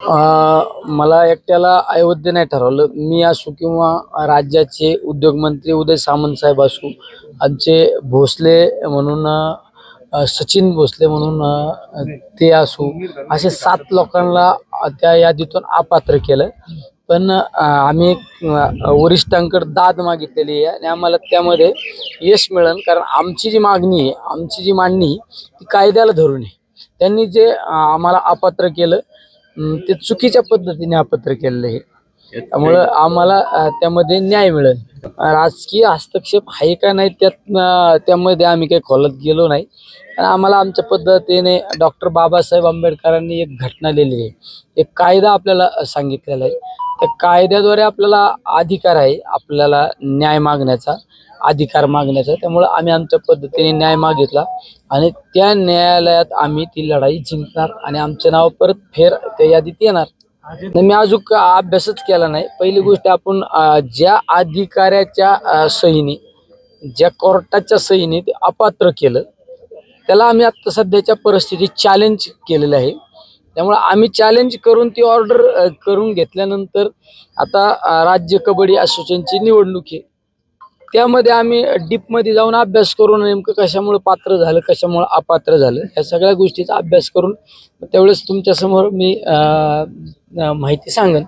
मला एकट्याला अयोध्या नाही ठरवलं. मी असू किंवा राज्याचे उद्योगमंत्री उदय सामंत साहेब असू आमचे भोसले म्हणून सचिन भोसले म्हणून ते असू असे सात लोकांना त्या यादीतून अपात्र केलं. पण आम्ही वरिष्ठांकडे दाद मागितलेली आहे आणि आम्हाला त्यामध्ये यश मिळेल. कारण आमची जी मागणी आहे आमची जी मांडणी आहे, ती कायद्याला धरून आहे. त्यांनी जे आम्हाला अपात्र केलं ते चुकीच्या पद्धतीने अपत्र केलेलं आहे. त्यामुळं आम्हाला त्यामध्ये न्याय मिळेल. राजकीय हस्तक्षेप आहे का नाही त्यात त्यामध्ये आम्ही काही खोलात गेलो नाही. आम्हाला आमच्या पद्धतीने डॉक्टर बाबासाहेब आंबेडकरांनी एक घटना लिहिली आहे. एक कायदा आपल्याला सांगितलेला आहे. त्या कायद्याद्वारे आपल्याला अधिकार आहे आपल्याला न्याय मागण्याचा अधिकार मागण्याचा. त्यामुळं आम्ही आमच्या पद्धतीने न्याय मागितला आणि त्या न्यायालयात आम्ही ती लढाई जिंकणार आणि आमचे नाव परत फेर त्या यादीत येणार. नाही, मी अजून अभ्यासच केला नाही. पहिली गोष्ट आपण ज्या अधिकाऱ्याच्या सहीने ज्या कोर्टाच्या सहीने ते अपात्र केलं त्याला आम्ही आत्ता सध्याच्या परिस्थितीत चॅलेंज केलेलं आहे. त्यामुळे आम्ही चॅलेंज करून ती ऑर्डर करून घेतल्यानंतर आता राज्य कबड्डी असोसिएशनची निवडणूक आहे. त्यामध्ये आम्ही डीपमध्ये जाऊन अभ्यास करून नेमकं कशामुळे पात्र झालं कशामुळे अपात्र झालं या सगळ्या गोष्टीचा अभ्यास करून त्यावेळेस तुमच्यासमोर मी माहिती सांगन.